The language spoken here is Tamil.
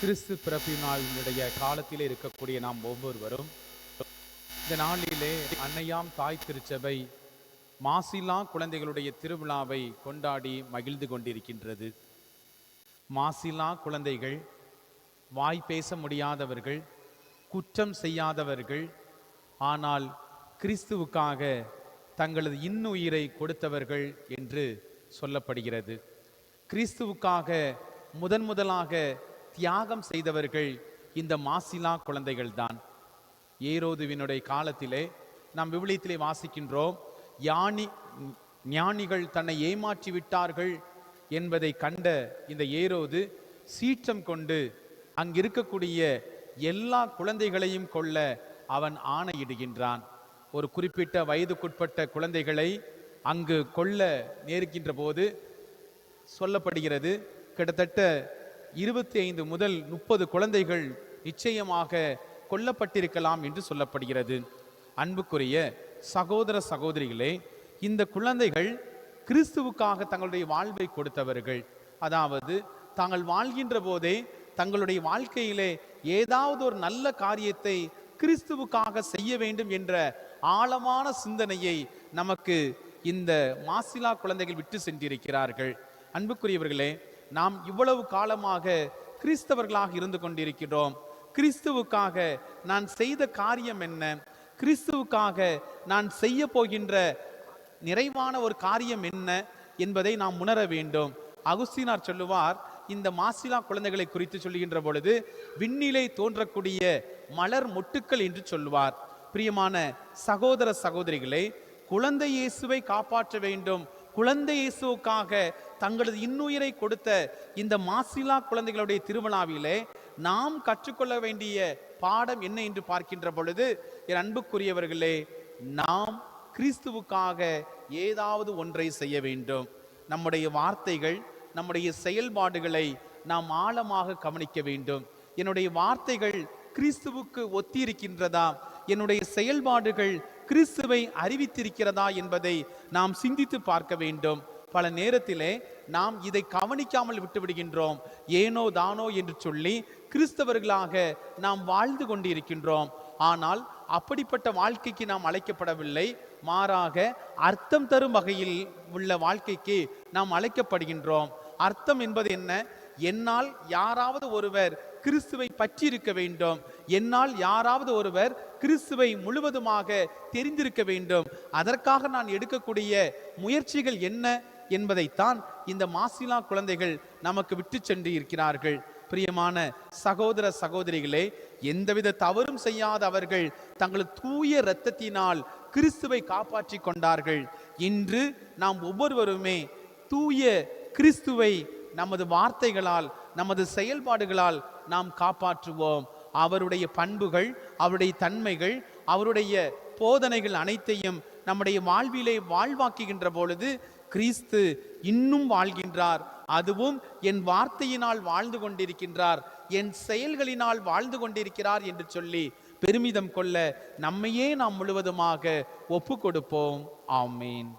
கிறிஸ்து பிறப்பினாளுடைய காலத்திலே இருக்கக்கூடிய நாம் ஒவ்வொருவரும் இந்த நாளிலே அன்னையாம் தாய் திருச்சபை மாசிலா குழந்தைகளுடைய திருவிழாவை கொண்டாடி மகிழ்ந்து கொண்டிருக்கின்றது. மாசிலா குழந்தைகள் வாய் பேச முடியாதவர்கள் குற்றம் செய்யாதவர்கள் ஆனால் கிறிஸ்துவுக்காக தங்களது இன்னுயிரை கொடுத்தவர்கள் என்று சொல்லப்படுகிறது. கிறிஸ்துவுக்காக முதன் முதலாக தியாகம் செய்தவர்கள் இந்த மாசிலா குழந்தைகள்தான். ஏரோதுவினுடைய காலத்திலே நாம் விவிலியத்திலே வாசிக்கின்றோம் யானி ஞானிகள் தன்னை ஏமாற்றி விட்டார்கள் என்பதை கண்ட இந்த ஏரோது சீற்றம் கொண்டு அங்கிருக்கக்கூடிய எல்லா குழந்தைகளையும் கொல்ல அவன் ஆணையிடுகின்றான். ஒரு குறிப்பிட்ட வயதுக்குட்பட்ட குழந்தைகளை அங்கு கொல்ல நேருக்கின்ற போது சொல்லப்படுகிறது கிட்டத்தட்ட இருபத்தி ஐந்து முதல் முப்பது குழந்தைகள் நிச்சயமாக கொல்லப்பட்டிருக்கலாம் என்று சொல்லப்படுகிறது. அன்புக்குரிய சகோதர சகோதரிகளே இந்த குழந்தைகள் கிறிஸ்துவுக்காக தங்களுடைய வாழ்வை கொடுத்தவர்கள். அதாவது தாங்கள் வாழ்கின்ற போதே தங்களுடைய வாழ்க்கையிலே ஏதாவது ஒரு நல்ல காரியத்தை கிறிஸ்துவுக்காக செய்ய வேண்டும் என்ற ஆழமான சிந்தனையை நமக்கு இந்த மாசிலா குழந்தைகள் விட்டு சென்றிருக்கிறார்கள். அன்புக்குரியவர்களே நாம் இவ்வளவு காலமாக கிறிஸ்தவர்களாக இருந்து கொண்டிருக்கிறோம் கிறிஸ்துவுக்காக நான் செய்த காரியம் என்ன? கிறிஸ்துவுக்காக நான் செய்ய போகின்ற நிறைவான ஒரு காரியம் என்ன என்பதை நாம் உணர வேண்டும். அகுஸ்தீனார் சொல்லுவார் இந்த மாசிலா குழந்தைகளை குறித்து சொல்லுகின்ற பொழுது விண்ணிலை தோன்றக்கூடிய மலர் மொட்டுக்கள் என்று சொல்லுவார். பிரியமான சகோதர சகோதரிகளை குழந்தை இயேசுவை காப்பாற்ற வேண்டும் குழந்தை இயேசுக்காக தங்களது இன்னுயிரை கொடுத்த இந்த மாசிலா குழந்தைகளுடைய திருவிழாவிலே நாம் கற்றுக்கொள்ள வேண்டிய பாடம் என்ன என்று பார்க்கின்ற பொழுது என் அன்புக்குரியவர்களே நாம் கிறிஸ்துவுக்காக ஏதாவது ஒன்றை செய்ய வேண்டும். நம்முடைய வார்த்தைகள் நம்முடைய செயல்பாடுகளை நாம் ஆழமாக கவனிக்க வேண்டும். என்னுடைய வார்த்தைகள் கிறிஸ்துவுக்கு ஒத்தியிருக்கின்றதா? என்னுடைய செயல்பாடுகள் கிறிஸ்துவை அறிவித்திருக்கிறதா என்பதை நாம் சிந்தித்து பார்க்க வேண்டும். பல நேரத்திலே நாம் இதை கவனிக்காமல் விட்டுவிடுகின்றோம். ஏனோ தானோ என்று சொல்லி கிறிஸ்தவர்களாக நாம் வாழ்ந்து கொண்டிருக்கின்றோம். ஆனால் அப்படிப்பட்ட வாழ்க்கைக்கு நாம் அழைக்கப்படவில்லை. மாறாக அர்த்தம் தரும் வகையில் உள்ள வாழ்க்கைக்கு நாம் அழைக்கப்படுகின்றோம். அர்த்தம் என்பது என்ன? என்னால் யாராவது ஒருவர் கிறிஸ்துவை பற்றி இருக்க வேண்டும். என்னால் யாராவது ஒருவர் கிறிஸ்துவை முழுவதுமாக தெரிந்திருக்க வேண்டும். அதற்காக நான் எடுக்கக்கூடிய முயற்சிகள் என்ன என்பதைத்தான் இந்த மாசிலா குழந்தைகள் நமக்கு விட்டு சென்று இருக்கிறார்கள் பிரியமான சகோதர சகோதரிகளே எந்தவித தவறும் செய்யாத அவர்கள் தங்களது தூய இரத்தத்தினால் கிறிஸ்துவை காப்பாற்றி கொண்டார்கள். இன்று நாம் ஒவ்வொருவருமே தூய கிறிஸ்துவை நமது வார்த்தைகளால் நமது செயல்பாடுகளால் நாம் காப்பாற்றுவோம். அவருடைய பண்புகள் அவருடைய தன்மைகள் அவருடைய போதனைகள் அனைத்தையும் நம்முடைய வாழ்விலே வாழ்வாக்குகின்ற பொழுது கிறிஸ்து இன்னும் வாழ்கின்றார். அதுவும் என் வார்த்தையினால் வாழ்ந்து கொண்டிருக்கின்றார். என் செயல்களினால் வாழ்ந்து கொண்டிருக்கிறார் என்று சொல்லி பெருமிதம் கொள்ள நம்மையே நாம் முழுவதுமாக ஒப்பு கொடுப்போம் ஆமீன்.